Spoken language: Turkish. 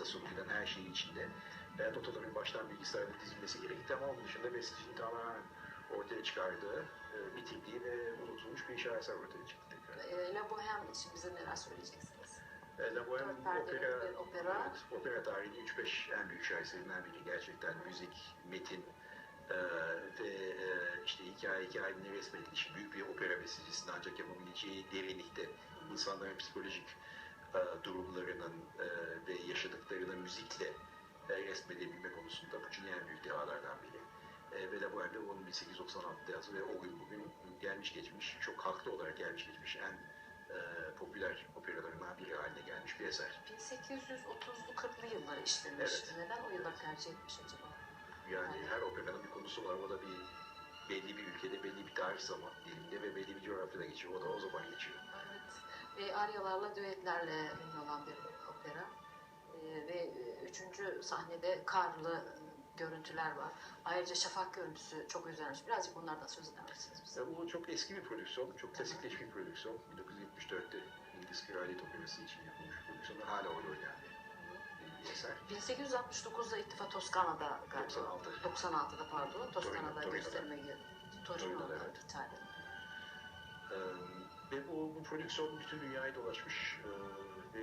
orkestrasyon filan her şeyin içinde. E, notaların baştan bilgisayarda dizilmesi gerekti ama onun dışında bestecinin tamamen ortaya çıkardığı, e, bitirdiği ve unutulmuş bir şaheser ortaya çıktı tekrar. E, La Bohème için bize neler söyleyeceksiniz? E, La Bohème opera, bir opera. Evet, opera tarihinin 3-5 en büyük şaheserlerinden biri. Gerçekten müzik, metin e, ve e, işte hikaye hikayenin resmedilişi büyük bir opera bestecisinin ancak yapabileceği derinlikte insanların psikolojik e, durumlarının e, ve yaşadıklarını müzikle e, resmedebilme konusunda Puccini en büyük dehalardan biri. E, ve La Bohème de onun 1896'da yazdı ve o gün bugün gelmiş geçmiş, çok haklı olarak gelmiş geçmiş en e, popüler operalarından biri haline gelmiş bir eser. 1830'lu 40'lı yılları işlemiş. Evet. Neden o yıllar tercih etmiş acaba? Yani Aynen. her operanın bir konusu var. O da bir belli bir ülkede belli bir tarih zaman diliminde ve belli bir coğrafyada geçiyor. O da o zaman geçiyor. E, aryalarla, düetlerle ünlü olan bir opera. E, ve e, üçüncü sahnede karlı e, görüntüler var. Ayrıca şafak görüntüsü çok özenmiş. Birazcık bunlardan söz eder misiniz bize? Bu çok eski bir prodüksiyon, çok klasikleşmiş bir prodüksiyon. 1974'te İngiliz Kraliyet Operası için yapılmış bir prodüksiyon. Hala oynayan bir, bir eser. 1869'da İttifak Toskana'da galiba. 96. 96'da pardon. Toskana'da Torino'da. gösterime girdi. Torino'da, Torino'da, evet. İtalya'da. Ee, ve bu, bu prodüksiyon bütün dünyayı dolaşmış. Ee, ve